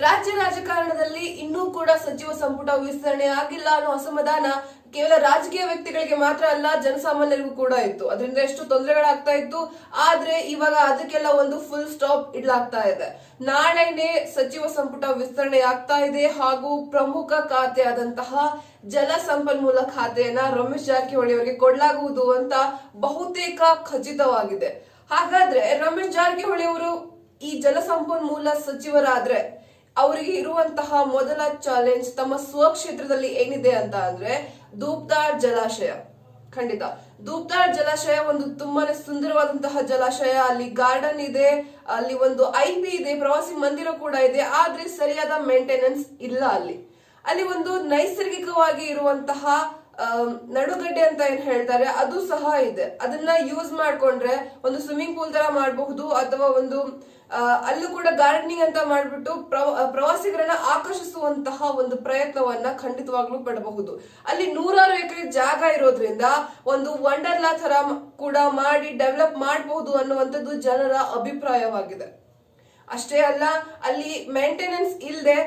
ರಾಜ್ಯ ರಾಜಕಾರಣದಲ್ಲಿ ಇನ್ನೂ ಕೂಡ ಸಚಿವ ಸಂಪುಟ ವಿಸ್ತರಣೆ ಆಗಿಲ್ಲ ಅನ್ನೋ ಅಸಮಾಧಾನ ಕೇವಲ ರಾಜಕೀಯ ವ್ಯಕ್ತಿಗಳಿಗೆ ಮಾತ್ರ ಅಲ್ಲ, ಜನಸಾಮಾನ್ಯರಿಗೂ ಕೂಡ ಇತ್ತು. ಅದರಿಂದ ಎಷ್ಟು ತೊಂದರೆಗಳಾಗ್ತಾ ಇತ್ತು. ಆದ್ರೆ ಇವಾಗ ಅದಕ್ಕೆಲ್ಲ ಒಂದು ಫುಲ್ ಸ್ಟಾಪ್ ಇಡಲಾಗ್ತಾ ಇದೆ. ನಾಳೆನೆ ಸಚಿವ ಸಂಪುಟ ವಿಸ್ತರಣೆ ಆಗ್ತಾ ಇದೆ. ಹಾಗೂ ಪ್ರಮುಖ ಖಾತೆ ಆದಂತಹ ಜಲ ಸಂಪನ್ಮೂಲ ಖಾತೆಯನ್ನ ರಮೇಶ್ ಜಾರಕಿಹೊಳಿ ಅವರಿಗೆ ಕೊಡಲಾಗುವುದು ಅಂತ ಬಹುತೇಕ ಖಚಿತವಾಗಿದೆ. ಹಾಗಾದ್ರೆ ರಮೇಶ್ ಜಾರಕಿಹೊಳಿ ಅವರು ಈ ಜಲಸಂಪನ್ಮೂಲ ಸಚಿವರಾದ್ರೆ ಅವರಿಗೆ ಇರುವಂತಹ ಮೊದಲ ಚಾಲೆಂಜ್ ತಮ್ಮ ಸ್ವಕ್ಷೇತ್ರದಲ್ಲಿ ಏನಿದೆ ಅಂತ ಅಂದ್ರೆ ದೂಪ್ದಾರ್ ಜಲಾಶಯ. ಖಂಡಿತ. ದೂಪ್ದಾರ್ ಜಲಾಶಯ ಒಂದು ತುಂಬಾನೇ ಸುಂದರವಾದಂತಹ ಜಲಾಶಯ. ಅಲ್ಲಿ ಗಾರ್ಡನ್ ಇದೆ, ಅಲ್ಲಿ ಒಂದು ಐ ಪಿ ಇದೆ, ಪ್ರವಾಸಿ ಮಂದಿರ ಕೂಡ ಇದೆ, ಆದ್ರೆ ಸರಿಯಾದ ಮೇಂಟೆನೆನ್ಸ್ ಇಲ್ಲ ಅಲ್ಲಿ. ಅಲ್ಲಿ ಒಂದು ನೈಸರ್ಗಿಕವಾಗಿ ಇರುವಂತಹ ನಡುಗಡ್ಡೆ ಅಂತ ಏನ್ ಹೇಳ್ತಾರೆ, ಅದು ಸಹ ಇದೆ. ಅದನ್ನ ಯೂಸ್ ಮಾಡ್ಕೊಂಡ್ರೆ ಒಂದು ಸ್ವಿಮ್ಮಿಂಗ್ ಪೂಲ್ ತರ ಮಾಡಬಹುದು, ಅಥವಾ ಒಂದು ಅಲ್ಲೂ ಕೂಡ ಗಾರ್ಡನಿಂಗ್ ಅಂತ ಮಾಡ್ಬಿಟ್ಟು ಪ್ರವಾಸಿಗರನ್ನ ಆಕರ್ಷಿಸುವಂತಹ ಒಂದು ಪ್ರಯತ್ನವನ್ನ ಖಂಡಿತವಾಗ್ಲೂ ಪಡಬಹುದು. ಅಲ್ಲಿ ನೂರಾರು ಎಕರೆ ಜಾಗ ಇರೋದ್ರಿಂದ ಒಂದು ವಂಡರ್ಲಾ ತರ ಕೂಡ ಮಾಡಿ ಡೆವಲಪ್ ಮಾಡಬಹುದು ಅನ್ನುವಂಥದ್ದು ಜನರ ಅಭಿಪ್ರಾಯವಾಗಿದೆ. ಅಷ್ಟೇ ಅಲ್ಲ, ಅಲ್ಲಿ ಮೇಂಟೆನೆನ್ಸ್ ಇಲ್ಲದೆ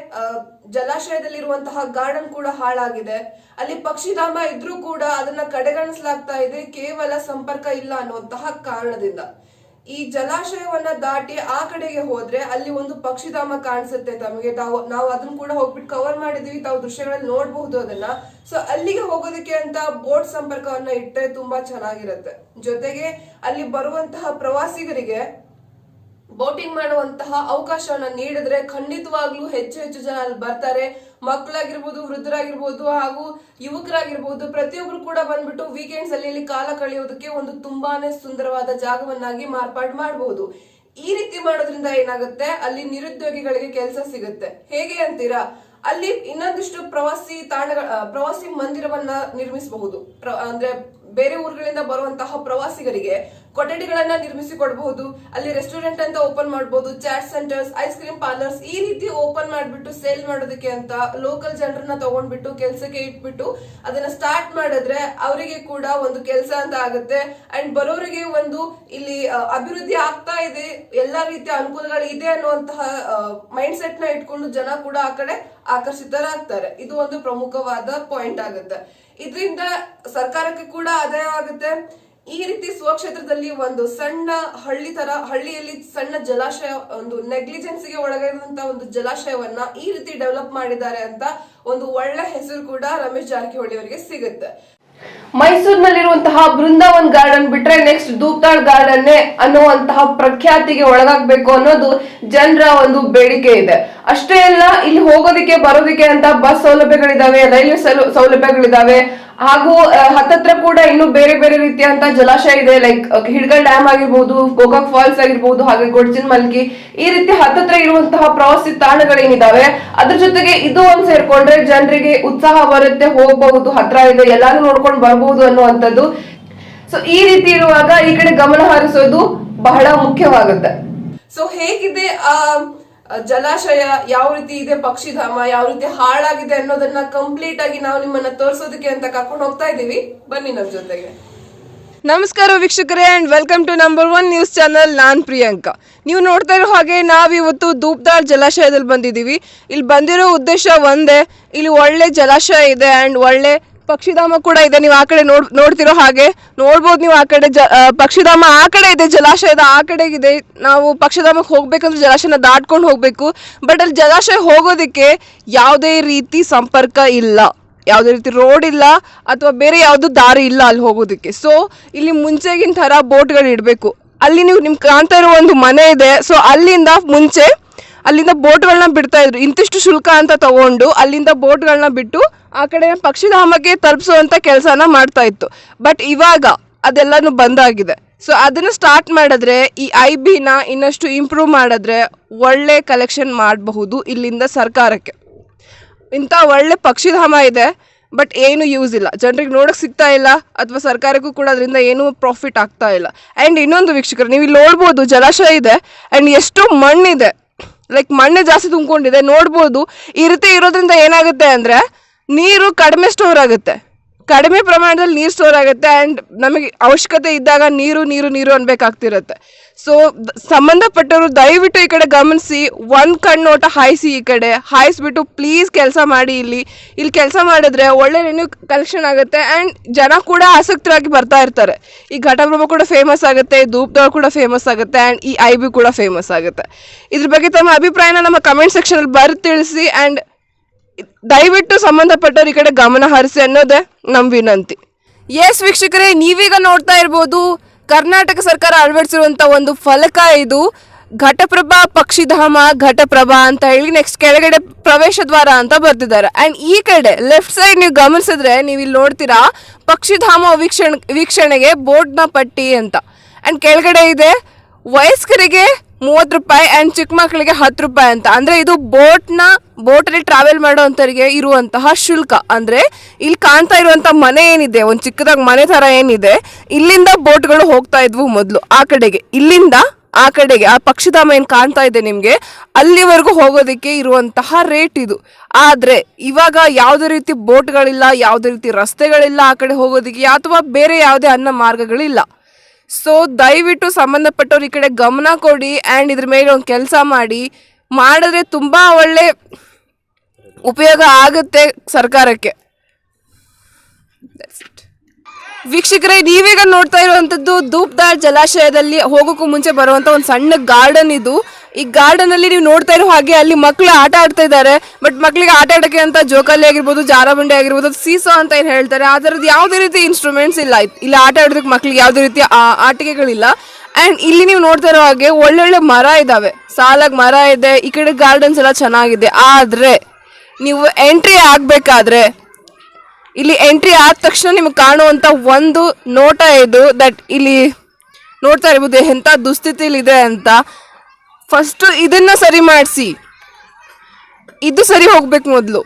ಜಲಾಶಯದಲ್ಲಿರುವಂತಹ ಗಾರ್ಡನ್ ಕೂಡ ಹಾಳಾಗಿದೆ. ಅಲ್ಲಿ ಪಕ್ಷಿಧಾಮ ಇದ್ರೂ ಕೂಡ ಅದನ್ನ ಕಡೆಗಣಿಸಲಾಗ್ತಾ ಇದೆ, ಕೇವಲ ಸಂಪರ್ಕ ಇಲ್ಲ ಅನ್ನುವಂತಹ ಕಾರಣದಿಂದ. ಈ ಜಲಾಶಯವನ್ನ ದಾಟಿ ಆ ಕಡೆಗೆ ಹೋದ್ರೆ ಅಲ್ಲಿ ಒಂದು ಪಕ್ಷಿಧಾಮ ಕಾಣಿಸುತ್ತೆ ತಮಗೆ. ತಾವು, ನಾವು ಅದನ್ನ ಕೂಡ ಹೋಗ್ಬಿಟ್ಟು ಕವರ್ ಮಾಡಿದೀವಿ, ತಾವು ದೃಶ್ಯಗಳಲ್ಲಿ ನೋಡಬಹುದು ಅದನ್ನ. ಸೊ ಅಲ್ಲಿಗೆ ಹೋಗೋದಕ್ಕೆ ಅಂತ ಬೋಟ್ ಸಂಪರ್ಕವನ್ನ ಇಟ್ಟರೆ ತುಂಬಾ ಚೆನ್ನಾಗಿರುತ್ತೆ. ಜೊತೆಗೆ ಅಲ್ಲಿ ಬರುವಂತಹ ಪ್ರವಾಸಿಗರಿಗೆ ಬೋಟಿಂಗ್ ಮಾಡುವಂತಹ ಅವಕಾಶವನ್ನ ನೀಡಿದ್ರೆ ಖಂಡಿತವಾಗ್ಲೂ ಹೆಚ್ಚು ಹೆಚ್ಚು ಜನ ಅಲ್ಲಿ ಬರ್ತಾರೆ. ಮಕ್ಕಳಾಗಿರ್ಬೋದು, ವೃದ್ಧರಾಗಿರ್ಬೋದು ಹಾಗೂ ಯುವಕರಾಗಿರ್ಬೋದು, ಪ್ರತಿಯೊಬ್ರು ಕೂಡ ಬಂದ್ಬಿಟ್ಟು ವೀಕೆಂಡ್ಸ್ ಅಲ್ಲಿ ಇಲ್ಲಿ ಕಾಲ ಕಳೆಯೋದಕ್ಕೆ ಒಂದು ತುಂಬಾನೇ ಸುಂದರವಾದ ಜಾಗವನ್ನಾಗಿ ಮಾರ್ಪಾಡು ಮಾಡಬಹುದು ಈ ರೀತಿ ಮಾಡೋದ್ರಿಂದ ಏನಾಗುತ್ತೆ? ಅಲ್ಲಿ ನಿರುದ್ಯೋಗಿಗಳಿಗೆ ಕೆಲಸ ಸಿಗುತ್ತೆ. ಹೇಗೆ ಅಂತೀರಾ? ಅಲ್ಲಿ ಇನ್ನೊಂದಿಷ್ಟು ಪ್ರವಾಸಿ ತಾಣಗಳ, ಪ್ರವಾಸಿ ಮಂದಿರವನ್ನ ನಿರ್ಮಿಸಬಹುದು. ಅಂದ್ರೆ ಬೇರೆ ಊರುಗಳಿಂದ ಬರುವಂತಹ ಪ್ರವಾಸಿಗರಿಗೆ ಕೊಠಡಿಗಳನ್ನ ನಿರ್ಮಿಸಿ ಕೊಡಬಹುದು ಅಲ್ಲಿ ರೆಸ್ಟೋರೆಂಟ್ ಅಂತ ಓಪನ್ ಮಾಡಬಹುದು chaat centres ice cream parlours ಈ ರೀತಿ ಓಪನ್ ಮಾಡಿಬಿಟ್ಟು ಸೇಲ್ ಮಾಡೋದಕ್ಕೆ ಅಂತ ಲೋಕಲ್ ಜನರನ್ನ ತಗೊಂಡ್ಬಿಟ್ಟು ಕೆಲಸಕ್ಕೆ ಇಟ್ಬಿಟ್ಟು ಅದನ್ನ ಸ್ಟಾರ್ಟ್ ಮಾಡಿದ್ರೆ ಅವರಿಗೆ ಕೂಡ ಒಂದು ಕೆಲಸ ಅಂತ ಆಗುತ್ತೆ. ಅಂಡ್ ಬರೋರಿಗೆ ಒಂದು ಇಲ್ಲಿ ಅಭಿವೃದ್ಧಿ ಆಗ್ತಾ ಇದೆ, ಎಲ್ಲಾ ರೀತಿಯ ಅನುಕೂಲಗಳು ಇದೆ ಅನ್ನುವಂತಹ ಮೈಂಡ್ ಸೆಟ್ನ ಇಟ್ಕೊಂಡು ಜನ ಕೂಡ ಆ ಕಡೆ ಆಕರ್ಷಿತರಾಗ್ತಾರೆ. ಇದು ಒಂದು ಪ್ರಮುಖವಾದ ಪಾಯಿಂಟ್ ಆಗುತ್ತೆ. ಇದರಿಂದ ಸರ್ಕಾರಕ್ಕೆ ಕೂಡ ಆದಾಯವಾಗುತ್ತೆ ಈ ರೀತಿ ಸ್ವಕ್ಷೇತ್ರದಲ್ಲಿ ಒಂದು ಸಣ್ಣ ಹಳ್ಳಿ ತರ, ಹಳ್ಳಿಯಲ್ಲಿ ಸಣ್ಣ ಜಲಾಶಯ, ಒಂದು ನೆಗ್ಲಿಜೆನ್ಸ್ಗೆ ಒಳಗಾದಂತ ಒಂದು ಜಲಾಶಯವನ್ನ ಈ ರೀತಿ ಡೆವಲಪ್ ಮಾಡಿದ್ದಾರೆ ಅಂತ ಒಂದು ಒಳ್ಳೆ ಹೆಸರು ಕೂಡ ರಮೇಶ್ ಜಾರಕಿಹೊಳಿ ಅವರಿಗೆ ಸಿಗುತ್ತೆ. ಮೈಸೂರಿನಲ್ಲಿರುವಂತಹ ಬೃಂದಾವನ್ ಗಾರ್ಡನ್ ಬಿಟ್ರೆ ನೆಕ್ಸ್ಟ್ ದೂಪ್ತಾಳ್ ಗಾರ್ಡನ್ ಅನ್ನುವಂತಹ ಪ್ರಖ್ಯಾತಿಗೆ ಒಳಗಾಗ್ಬೇಕು ಅನ್ನೋದು ಜನರ ಒಂದು ಬೇಡಿಕೆ ಇದೆ. ಅಷ್ಟೇ ಅಲ್ಲ, ಇಲ್ಲಿ ಹೋಗೋದಿಕ್ಕೆ, ಬರೋದಿಕ್ಕೆ ಅಂತ ಬಸ್ ಸೌಲಭ್ಯಗಳಿದಾವೆ, ರೈಲ್ವೆ ಸೌಲ- ಸೌಲಭ್ಯಗಳಿದಾವೆ ಹಾಗೂ ಹತ್ತತ್ರ ಕೂಡ ಇನ್ನು ಬೇರೆ ಬೇರೆ ರೀತಿಯಂತ ಜಲಾಶಯ ಇದೆ ಲೈಕ್ ಹಿಡ್ಗಲ್ ಡ್ಯಾಮ್ ಆಗಿರ್ಬೋದು ಗೋಕಾಕ್ ಫಾಲ್ಸ್ ಆಗಿರ್ಬೋದು, ಹಾಗೆ ಗೊಡ್ಜಿನ್ ಮಲ್ಕಿ, ಈ ರೀತಿ ಹತ್ತತ್ರ ಇರುವಂತಹ ಪ್ರವಾಸಿ ತಾಣಗಳೇನಿದಾವೆ, ಅದ್ರ ಜೊತೆಗೆ ಇದು ಒಂದು ಸೇರ್ಕೊಂಡ್ರೆ ಜನರಿಗೆ ಉತ್ಸಾಹ ಬರುತ್ತೆ, ಹೋಗಬಹುದು, ಹತ್ರ ಇದೆ, ಎಲ್ಲಾನು ನೋಡ್ಕೊಂಡು ಬರಬಹುದು ಅನ್ನುವಂಥದ್ದು. ಸೊ ಈ ರೀತಿ ಇರುವಾಗ ಈ ಕಡೆ ಗಮನ ಹರಿಸೋದು ಬಹಳ ಮುಖ್ಯವಾಗುತ್ತೆ. ಸೊ ಹೇಗಿದೆ, ಆ ಜಲಾಶಯ ಯಾವ ರೀತಿ ಇದೆ, ಪಕ್ಷಿಧಾಮ ಯಾವ ರೀತಿ ಹಾಳಾಗಿದೆ ಅನ್ನೋದನ್ನ ಕಂಪ್ಲೀಟ್ ಆಗಿ ನಾವು ನಿಮ್ಮನ್ನ ತೋರಿಸೋದಕ್ಕೆ ಅಂತ ಕರ್ಕೊಂಡು ಹೋಗ್ತಾ ಇದೀವಿ ಬನ್ನಿ ನಮ್ಮ ಜೊತೆಗೆ. ನಮಸ್ಕಾರ ವೀಕ್ಷಕರೇ and welcome to number one news channel ನಾನು ಪ್ರಿಯಾಂಕಾ. ನೀವು ನೋಡ್ತಾ ಇರೋ ಹಾಗೆ ನಾವಿವತ್ತು ದೂಪ್ದಾಳ್ ಜಲಾಶಯದಲ್ಲಿ ಬಂದಿದ್ದೀವಿ. ಇಲ್ಲಿ ಬಂದಿರೋ ಉದ್ದೇಶ ಒಂದೇ, ಇಲ್ಲಿ ಒಳ್ಳೆ ಜಲಾಶಯ ಇದೆ ಅಂಡ್ ಒಳ್ಳೆ ಪಕ್ಷಿಧಾಮ ಕೂಡ ಇದೆ, ನೀವು ಆ ಕಡೆ ನೋಡ್, ನೋಡ್ತಿರೋ ಹಾಗೆ. ನೋಡ್ಬೋದು ನೀವು ಆ ಕಡೆ ಜ ಪಕ್ಷಿಧಾಮ ಆ ಕಡೆ ಇದೆ, ಜಲಾಶಯದ ಆ ಕಡೆಗಿದೆ. ನಾವು ಪಕ್ಷಿಧಾಮಕ್ಕೆ ಹೋಗ್ಬೇಕಂದ್ರೆ ಜಲಾಶಯನ ದಾಟ್ಕೊಂಡು ಹೋಗಬೇಕು. ಬಟ್ ಅಲ್ಲಿ ಜಲಾಶಯ ಹೋಗೋದಕ್ಕೆ ಯಾವುದೇ ರೀತಿ ಸಂಪರ್ಕ ಇಲ್ಲ. ಯಾವುದೇ ರೀತಿ ರೋಡ್ ಇಲ್ಲ, ಅಥವಾ ಬೇರೆ ಯಾವುದು ದಾರಿ ಇಲ್ಲ ಅಲ್ಲಿ ಹೋಗೋದಕ್ಕೆ. ಸೊ ಇಲ್ಲಿ ಮುಂಚೆಗಿನ ಥರ ಬೋಟ್ಗಳು ಇಡಬೇಕು. ಅಲ್ಲಿ ನೀವು ನಿಮ್ಗೆ ಕಾಣ್ತಾ ಇರೋ ಒಂದು ಮನೆ ಇದೆ ಸೊ ಅಲ್ಲಿಂದ ಮುಂಚೆ ಅಲ್ಲಿಂದ ಬೋಟ್ಗಳನ್ನ ಬಿಡ್ತಾ ಇದ್ರು. ಇಂತಿಷ್ಟು ಶುಲ್ಕ ಅಂತ ತಗೊಂಡು ಅಲ್ಲಿಂದ ಬೋಟ್ಗಳನ್ನ ಬಿಟ್ಟು ಆ ಕಡೆ ಪಕ್ಷಿಧಾಮಕ್ಕೆ ತಲುಪಿಸುವಂಥ ಕೆಲಸನ ಮಾಡ್ತಾ ಇತ್ತು. ಬಟ್ ಇವಾಗ ಅದೆಲ್ಲನೂ ಬಂದಾಗಿದೆ ಸೊ ಅದನ್ನು ಸ್ಟಾರ್ಟ್ ಮಾಡಿದ್ರೆ ಈ ಐ ಬಿನ ಇನ್ನಷ್ಟು ಇಂಪ್ರೂವ್ ಮಾಡಿದ್ರೆ ಒಳ್ಳೆ ಕಲೆಕ್ಷನ್ ಮಾಡಬಹುದು ಇಲ್ಲಿಂದ ಸರ್ಕಾರಕ್ಕೆ. ಇಂಥ ಒಳ್ಳೆ ಪಕ್ಷಿಧಾಮ ಇದೆ, ಬಟ್ ಏನು ಯೂಸ್ ಇಲ್ಲ. ಜನರಿಗೆ ನೋಡೋಕೆ ಸಿಗ್ತಾ ಇಲ್ಲ, ಅಥವಾ ಸರ್ಕಾರಕ್ಕೂ ಕೂಡ ಅದರಿಂದ ಏನೂ ಪ್ರಾಫಿಟ್ ಆಗ್ತಾ ಇಲ್ಲ. ಆ್ಯಂಡ್ ಇನ್ನೊಂದು ವೀಕ್ಷಕರು, ನೀವು ಇಲ್ಲಿ ನೋಡ್ಬೋದು ಜಲಾಶಯ ಇದೆ ಆ್ಯಂಡ್ ಎಷ್ಟು ಮಣ್ಣಿದೆ. ಲೈಕ್ ಮಣ್ಣು ಜಾಸ್ತಿ ತುಂಬಿಕೊಂಡಿದೆ. ನೋಡ್ಬೋದು. ಈ ರೀತಿ ಇರೋದ್ರಿಂದ ಏನಾಗುತ್ತೆ ಅಂದರೆ ನೀರು ಕಡಿಮೆ ಸ್ಟೋರ್ ಆಗುತ್ತೆ. ಕಡಿಮೆ ಪ್ರಮಾಣದಲ್ಲಿ ನೀರು ಸ್ಟೋರ್ ಆಗುತ್ತೆ ಆ್ಯಂಡ್ ನಮಗೆ ಅವಶ್ಯಕತೆ ಇದ್ದಾಗ ನೀರು ನೀರು ನೀರು ಅನ್ಬೇಕಾಗ್ತಿರುತ್ತೆ. ಸೊ ಸಂಬಂಧಪಟ್ಟವರು ದಯವಿಟ್ಟು ಈ ಕಡೆ ಗಮನಿಸಿ, ಒಂದು ಕಣ್ಣೋಟ ಹಾಯಿಸಿ ಈ ಕಡೆ, ಹಾಯಿಸ್ಬಿಟ್ಟು ಪ್ಲೀಸ್ ಕೆಲಸ ಮಾಡಿ ಇಲ್ಲಿ. ಇಲ್ಲಿ ಕೆಲಸ ಮಾಡಿದ್ರೆ ಒಳ್ಳೆ ರೆನ್ಯೂ ಕಲೆಕ್ಷನ್ ಆಗುತ್ತೆ ಆ್ಯಂಡ್ ಜನ ಕೂಡ ಆಸಕ್ತರಾಗಿ ಬರ್ತಾ ಇರ್ತಾರೆ. ಈ ಘಟಪ್ರಭ ಕೂಡ ಫೇಮಸ್ ಆಗುತ್ತೆ ಧೂಪ್ದವ್ರು ಕೂಡ ಫೇಮಸ್ ಆಗುತ್ತೆ ಆ್ಯಂಡ್ ಈ ಐ ಬಿ ಕೂಡ ಫೇಮಸ್ ಆಗುತ್ತೆ. ಇದ್ರ ಬಗ್ಗೆ ತಮ್ಮ ಅಭಿಪ್ರಾಯನ ನಮ್ಮ ಕಮೆಂಟ್ ಸೆಕ್ಷನಲ್ಲಿ ಬರೆದು ತಿಳಿಸಿ ಆ್ಯಂಡ್ ದಯವಿಟ್ಟು ಸಂಬಂಧಪಟ್ಟವ್ರ ಈ ಕಡೆ ಗಮನ ಹರಿಸಿ ಅನ್ನೋದೇ ನಮ್ಮ ವಿನಂತಿ. ಎಸ್ ವೀಕ್ಷಕರೇ, ನೀವೀಗ ನೋಡ್ತಾ ಇರ್ಬೋದು, ಕರ್ನಾಟಕ ಸರ್ಕಾರ ಅಳವಡಿಸಿರುವಂತ ಒಂದು ಫಲಕ ಇದು. ಘಟಪ್ರಭಾ, ಪಕ್ಷಿಧಾಮ, ಘಟಪ್ರಭಾ ಅಂತ ಹೇಳಿ ನೆಕ್ಸ್ಟ್ ಕೆಳಗಡೆ ಪ್ರವೇಶ ದ್ವಾರ ಅಂತ ಬರ್ತಿದ್ದಾರೆ ಅಂಡ್ ಈ ಕಡೆ ಲೆಫ್ಟ್ ಸೈಡ್ ನೀವು ಗಮನಿಸಿದ್ರೆ ನೀವು ಇಲ್ಲಿ ನೋಡ್ತೀರಾ, ಪಕ್ಷಿಧಾಮ ವೀಕ್ಷಣೆ, ವೀಕ್ಷಣೆಗೆ ಬೋರ್ಡ್ನ ಪಟ್ಟಿ ಅಂತ. ಅಂಡ್ ಕೆಳಗಡೆ ಇದೆ, ವಯಸ್ಕರಿಗೆ ಮೂವತ್ತು ರೂಪಾಯಿ ಆ್ಯಂಡ್ ಚಿಕ್ಕ ಮಕ್ಕಳಿಗೆ ಹತ್ತು ರೂಪಾಯಿ ಅಂತ. ಅಂದರೆ ಇದು ಬೋಟ್ನ ಬೋಟಲ್ಲಿ ಟ್ರಾವೆಲ್ ಮಾಡೋವಂಥವ್ರಿಗೆ ಇರುವಂತಹ ಶುಲ್ಕ. ಅಂದರೆ ಇಲ್ಲಿ ಕಾಣ್ತಾ ಇರುವಂಥ ಮನೆ ಏನಿದೆ, ಒಂದು ಚಿಕ್ಕದಾಗಿ ಮನೆ ಥರ ಏನಿದೆ, ಇಲ್ಲಿಂದ ಬೋಟ್ಗಳು ಹೋಗ್ತಾ ಇದ್ವು ಮೊದಲು, ಆ ಕಡೆಗೆ. ಇಲ್ಲಿಂದ ಆ ಕಡೆಗೆ, ಆ ಪಕ್ಷಿಧಾಮ ಏನು ಕಾಣ್ತಾ ಇದೆ ನಿಮಗೆ, ಅಲ್ಲಿವರೆಗೂ ಹೋಗೋದಕ್ಕೆ ಇರುವಂತಹ ರೇಟ್ ಇದು. ಆದರೆ ಇವಾಗ ಯಾವುದೇ ರೀತಿ ಬೋಟ್ಗಳಿಲ್ಲ ಯಾವುದೇ ರೀತಿ ರಸ್ತೆಗಳಿಲ್ಲ ಆ ಕಡೆ ಹೋಗೋದಕ್ಕೆ, ಅಥವಾ ಬೇರೆ ಯಾವುದೇ ಅನ್ನ ಮಾರ್ಗಗಳಿಲ್ಲ. ಸೊ ದಯವಿಟ್ಟು ಸಂಬಂಧಪಟ್ಟವ್ರು ಈ ಕಡೆ ಗಮನ ಕೊಡಿ ಆ್ಯಂಡ್ ಇದ್ರ ಮೇಲೆ ಒಂದು ಕೆಲಸ ಮಾಡಿ ಮಾಡಿದ್ರೆ ತುಂಬ ಒಳ್ಳೆ ಉಪಯೋಗ ಆಗುತ್ತೆ ಸರ್ಕಾರಕ್ಕೆ. ವೀಕ್ಷಕರೇ, ನೀವೀಗ ನೋಡ್ತಾ ಇರುವಂತದ್ದು ಧೂಪ್ದಾರ್ ಜಲಾಶಯದಲ್ಲಿ ಹೋಗೋಕ್ಕೂ ಮುಂಚೆ ಬರುವಂತ ಒಂದು ಸಣ್ಣ ಗಾರ್ಡನ್ ಇದು. ಈ ಗಾರ್ಡನ್ ಅಲ್ಲಿ ನೀವು ನೋಡ್ತಾ ಇರೋ ಹಾಗೆ ಅಲ್ಲಿ ಮಕ್ಕಳು ಆಟ ಆಡ್ತಾ ಇದ್ದಾರೆ. ಬಟ್ ಮಕ್ಕಳಿಗೆ ಆಟ ಆಡಕ್ಕೆ ಅಂತ ಜೋಕಾಲಿ ಆಗಿರ್ಬೋದು, ಜಾರಬಂಡಿ ಆಗಿರ್ಬೋದು ಸೀಸೋ ಅಂತ ಏನು ಹೇಳ್ತಾರೆ ಆ ಥರದ್ದು ಯಾವುದೇ ರೀತಿ ಇನ್ಸ್ಟ್ರೂಮೆಂಟ್ಸ್ ಇಲ್ಲ. ಇಲ್ಲಿ ಆಟ ಆಡೋದಕ್ಕೆ ಮಕ್ಕಳಿಗೆ ಯಾವುದೇ ರೀತಿ ಆ- ಆಟಿಕೆಗಳಿಲ್ಲ. ಅಂಡ್ ಇಲ್ಲಿ ನೀವು ನೋಡ್ತಾ ಇರೋ ಹಾಗೆ ಒಳ್ಳೊಳ್ಳೆ ಮರ ಇದಾವೆ. ಸಾಲಾಗಿ ಮರ ಇದೆ, ಈ ಕಡೆ ಗಾರ್ಡನ್ಸ್ ಎಲ್ಲ ಚೆನ್ನಾಗಿದೆ. ಆದ್ರೆ, ನೀವು ಎಂಟ್ರಿ ಆಗ್ಬೇಕಾದ್ರೆ ಇಲ್ಲಿ ಎಂಟ್ರಿ ಆದ ತಕ್ಷಣ ನಿಮ್ಗೆ ಕಾಣುವಂತ ಒಂದು ನೋಟ ಇದು ದಟ್ ಇಲ್ಲಿ ನೋಡ್ತಾ ಇರ್ಬೋದು ಎಂಥ ದುಸ್ಥಿತಿಲಿ ಇದೆ ಅಂತ. ಫಸ್ಟ್ ಇದನ್ನ ಸರಿ ಮಾಡಿಸಿ. ಇದು ಸರಿ ಹೋಗ್ಬೇಕು ಮೊದಲು.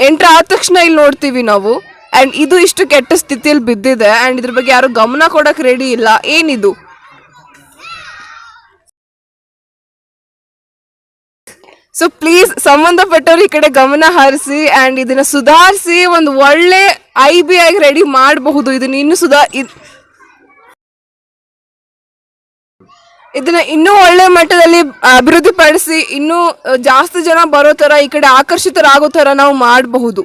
ಎಂಟ್ರಿ ಆದ ತಕ್ಷಣ ಇಲ್ಲಿ ನೋಡ್ತೀವಿ ನಾವು. ಆ್ಯಂಡ್ ಇದು ಇಷ್ಟು ಕೆಟ್ಟ ಸ್ಥಿತಿಯಲ್ಲಿ ಬಿದ್ದಿದೆ. ಆ್ಯಂಡ್ ಇದ್ರ ಬಗ್ಗೆ ಯಾರು ಗಮನ ಕೊಡೋಕೆ ರೆಡಿ ಇಲ್ಲ. ಏನಿದು? ಸೊ ಪ್ಲೀಸ್ ಸಂಬಂಧಪಟ್ಟವರು ಈ ಕಡೆ ಗಮನ ಹರಿಸಿ ಅಂಡ್ ಇದನ್ನ ಸುಧಾರಿಸಿ ಒಂದು ಒಳ್ಳೆ ಐ ಬಿ ಆಗಿ ರೆಡಿ ಮಾಡಬಹುದು. ಇದನ್ನ ಇನ್ನು ಸುಧಾ ಇದ್- ಇದನ್ನ ಇನ್ನೂ ಒಳ್ಳೆ ಮಟ್ಟದಲ್ಲಿ ಅಭಿವೃದ್ಧಿಪಡಿಸಿ ಇನ್ನೂ ಜಾಸ್ತಿ ಜನ ಬರೋ ತರ ಈ ಕಡೆ ಆಕರ್ಷಿತರಾಗೋ ತರ ನಾವು ಮಾಡಬಹುದು.